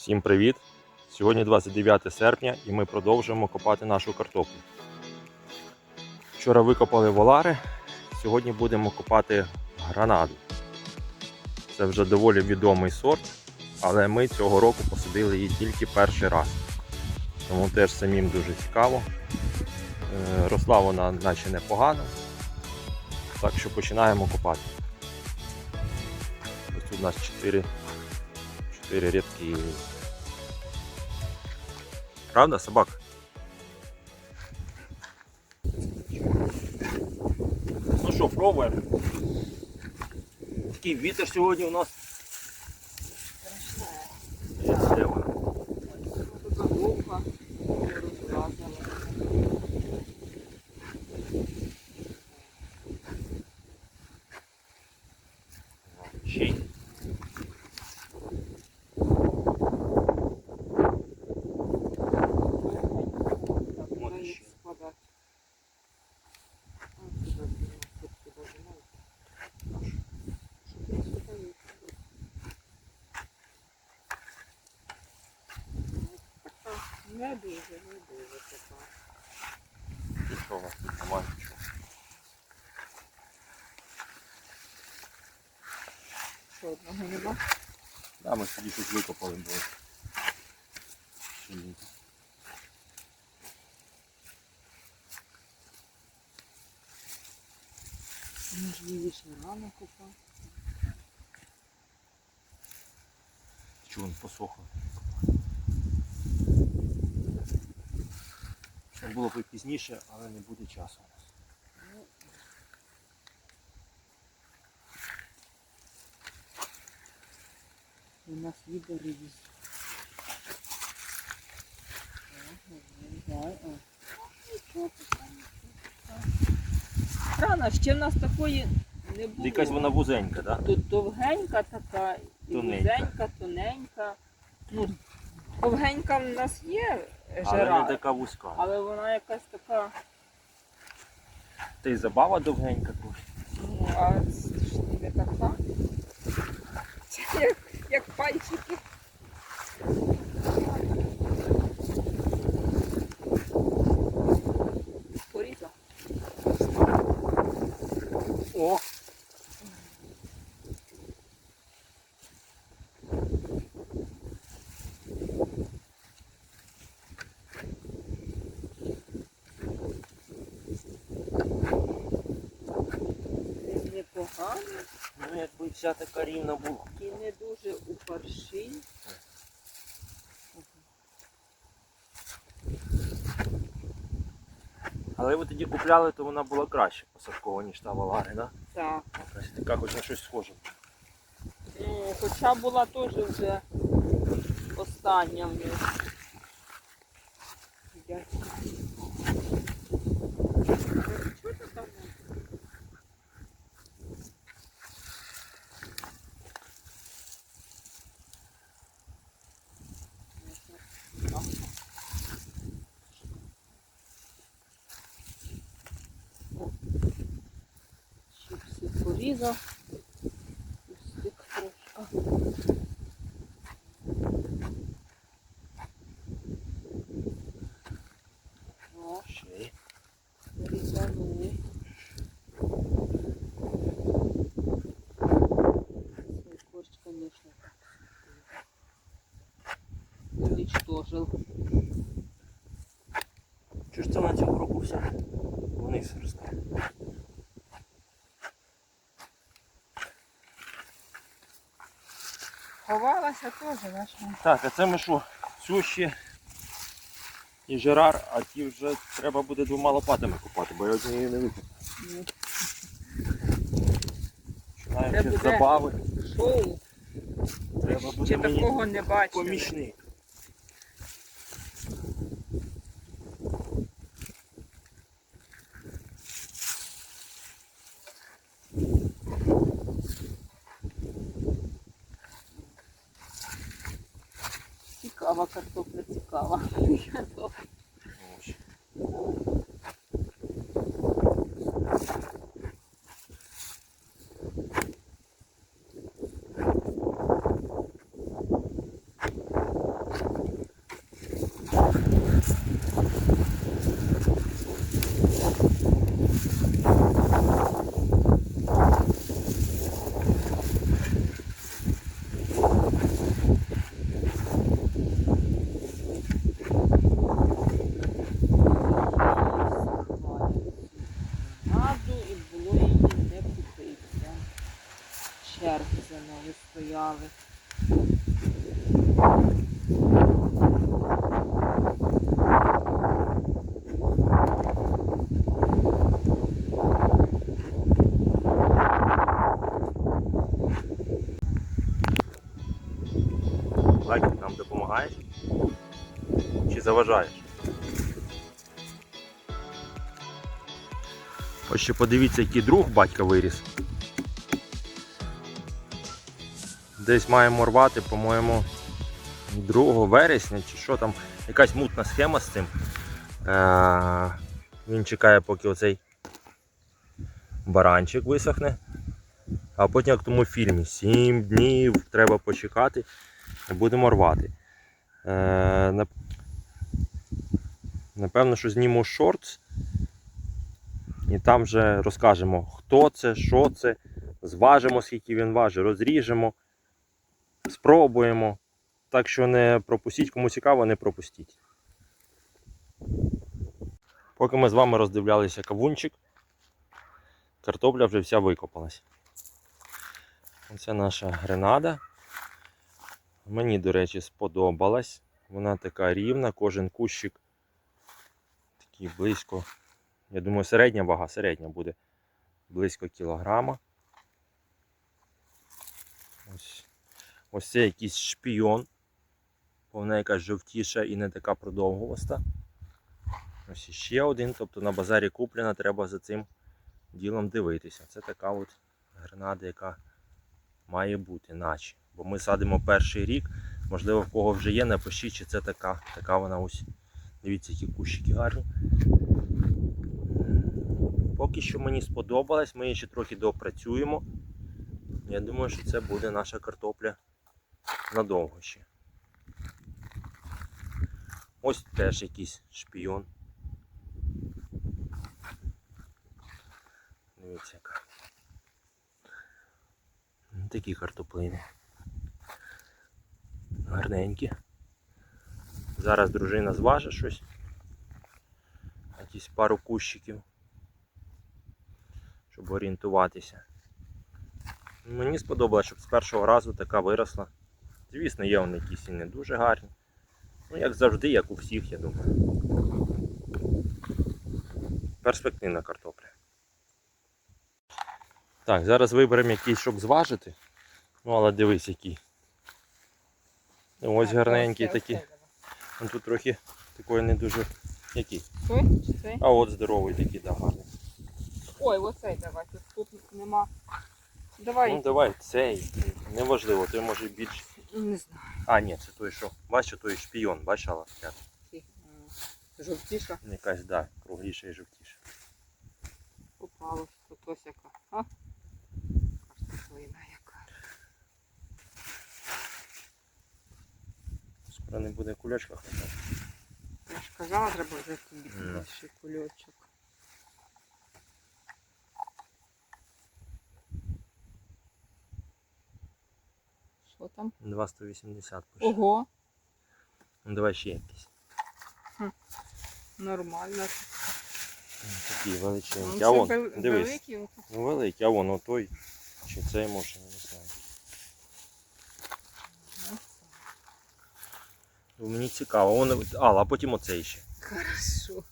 Всім привіт! Сьогодні 29 серпня і ми продовжуємо копати нашу картоплю. Вчора викопали волари, сьогодні будемо копати гранаду. Це вже доволі відомий сорт, але ми цього року посадили її тільки перший раз. Тому теж самим дуже цікаво. Е, Росла вона наче непогано. Так що починаємо копати. Ось тут у нас 4 Чотири рядки. Правда, собак? Ну що, пробуємо. Такий вітер сьогодні у нас. Не дуже, не дуже така. Нічого, немає нічого. Що одного нема? Да, ми тоді щось викопали було. Щільненько. Може її ще рано купати. Чун посохло. Було б і пізніше, але не буде часу. у нас. У нас їде ревіз. Рано, ще в нас такої не було. Якась вона вузенька, так? Тут довгенька така, і Тоненька. вузенька, тоненька. Ну, довгенька в нас є Але жара, не така вузька. але вона якась така, Та й забава довгенька трохи. ну, а це ж не така. Це як, як пальчики. Порізав. О! Це непогано Ну вся така рівна була. і не дуже у парші. Але ви тоді купляли, то вона була краще посадкова, ніж та Валари, да? Так. Якась така хоч на щось схоже. Ну, хоча була теж вже остання в них. Я- Чого ти там? Чіпси порізав. Пустик трошки. О, конечно. Уничтожил. Чи ж на цього року вся вниз росте? Ховалася теж, наша. Так, а це ми що? Цю ще і Жерар, а ті вже треба буде двома лопатами купати, бо я однією не викопаю. Ну, Починаємо ще буде- забави. Шоу. Треба буде Ще мені такого не бачили. помічник. Цікава картопля, цікава. Ось. Лайк, нам допомагаєш? Чи заважаєш? Ось ще подивіться, який друг батька виріс. Десь маємо рвати, по-моєму, 2 вересня чи що там, якась мутна схема з цим. Е- він чекає, поки оцей баранчик висохне. А потім, як в тому фільмі, 7 днів треба почекати і будемо рвати. Е, Напевно, що зніму шортс. І там вже розкажемо, хто це, що це, зважимо, скільки він важить, розріжемо, спробуємо. Так що не пропустіть, кому цікаво, не пропустіть. Поки ми з вами роздивлялися кавунчик, картопля вже вся викопалась. Оце наша гренада. Мені, до речі, сподобалась. Вона така рівна, кожен кущик такий близько. Я думаю, середня вага, середня буде близько кілограма. Ось, ось це якийсь шпійон. бо Вона якась жовтіша і не така продовгуваста. Ось іще один, тобто на базарі куплена, треба за цим ділом дивитися. Це така от гренада, яка має бути, наче. Бо ми садимо перший рік. Можливо, в кого вже є, напишіть, чи це така. Така вона ось. Дивіться, які кущики гарні. Поки що мені сподобалось, ми її ще трохи доопрацюємо. Я думаю, що це буде наша картопля надовго ще. Ось теж якийсь шпійон. Дивіться яка. Такі картоплини. Гарненькі. Зараз дружина зважить щось. Якісь пару кущиків. Щоб орієнтуватися. Мені сподобалося, щоб з першого разу така виросла. Звісно, є вони якісь і не дуже гарні. Ну, як завжди, як у всіх, я думаю. Перспективна картопля. Так, зараз виберемо якийсь, щоб зважити. Ну, але дивись який. Ну, Ось гарненький такий. Ну, Тут трохи такої не дуже. Який? Той чи цей? А от здоровий такий, да, гарний. Ой, оцей давай. Тут, тут нема. Давай. Ну давай, цей. Неважливо, той може більш. Не знаю. А, ні, це той що. Бачиш, той? Як? Ці, м, Жовтіша Якась, да, кругліша і жовтіша. попалась. Тут ось яка. А? Картоплина яка. Скоро не буде кульочка хватати. Я ж казала, треба взяти Ну. більший кульочок. Що там? 2,180 пише. Ого, Ну давай ще якийсь. нормально. Ну, Такий величенький. Ну, А вон, дивись. великий, от Ну великий, а вон отой. Чи цей може, я не знаю. Ну, Мені цікаво. Вон, Алла, а потім оцей ще. Хорошо.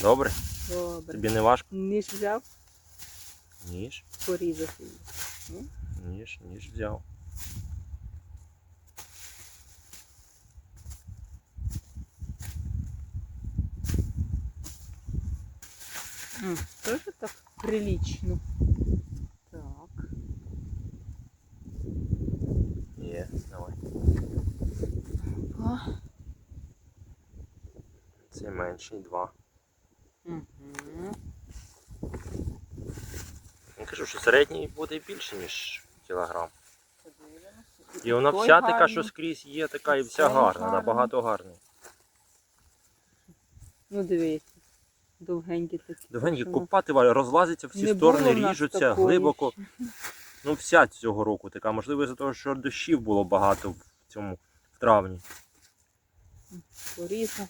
Добре? Добре. Тобі не важко? Ніж взяв, Ніж, порізати її. ніж, ніж взяв. М, Тоже так прилично. Так. Є, давай. А. Це менший, два. Угу. Я кажу, що середній буде більше, ніж кілограм. І вона вся така, що скрізь є, така і вся Цей гарна, гарний. набагато гарний. Ну дивіться. Довгенькі такі. Довгенькі що купати розлазиться всі Не сторони, ріжуться такої глибоко. Ну, вся цього року така. Можливо, із-за того, що дощів було багато в цьому в травні. Порізав.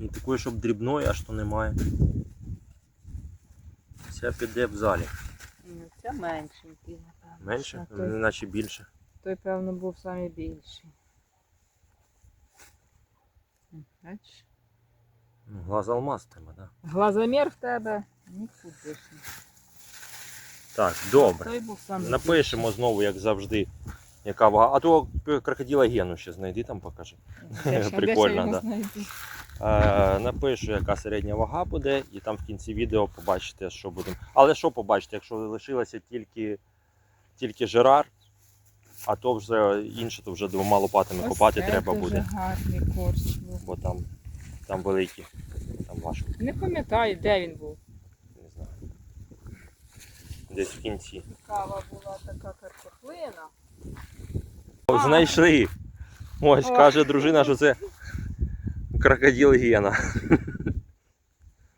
І такої, щоб дрібної, аж то немає. Вся піде в залі. Ну, Це меншенький, напевно. Менше, той- наче більше. Той, певно, був найбільший. Бачиш? Ну, глаз алмаз в тебе, так? Глазомір в тебе нікудишній. Так, добре. Той був саме Напишемо знову, як завжди, яка вага. А то крокодила Гену ще знайди там покажи. Прикольно, да. Е, напишу, яка середня вага буде, і там в кінці відео побачите, що будемо. Але що побачите, якщо лишилося тільки, тільки Жерар, а то вже інше, то вже двома лопатами копати треба Дуже буде. гарний корч був. Бо там, там великі, там важко, Не пам'ятаю, де він був. не знаю. Десь в кінці. Цікава була така картоплина. О. Знайшли. Ось, О. каже дружина, що це крокодил Гена.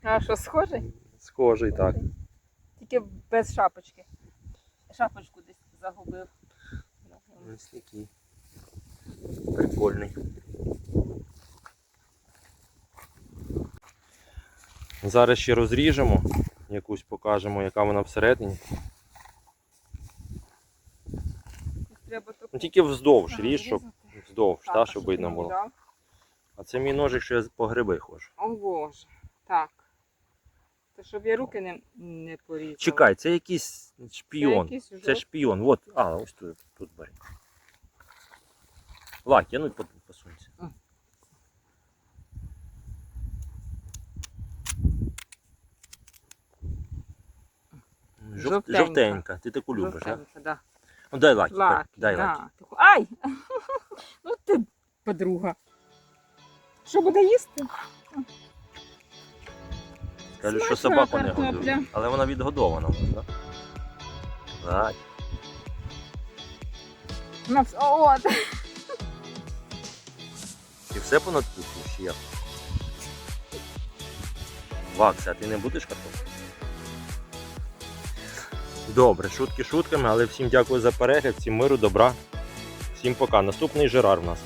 А що, схожий? Схожий, так. Тільки без шапочки. Шапочку десь загубив. Ось такий. Прикольний. Зараз ще розріжемо, якусь покажемо, яка вона всередині. Треба Ну тільки вздовж ріж, щоб вздовж, Так, та, щоб видно було. А це мій ножик, що я по гриби ходжу. О боже. Так. Щоб я руки не, не порізала. Чекай, це якийсь Це шпіон. якийсь Це шпіон. От, а, ось тут, тут бери. Лак, я ну по- посунься. А. Жовтенька. Жовтенька. Ти таку любиш? Жовтенька, да. Ну дай лаки, Лак, дай да. лаки. Ай! ну ти подруга. Що буде їсти? Кажу, що собаку не годує. Але вона відгодована, так? Так. От. І все понадкусуєш, чи як? Вакса, а ти не будеш картоплю? Добре, шутки шутками, але всім дякую за перегляд, всім миру, добра. Всім пока. Наступний Жерар в нас.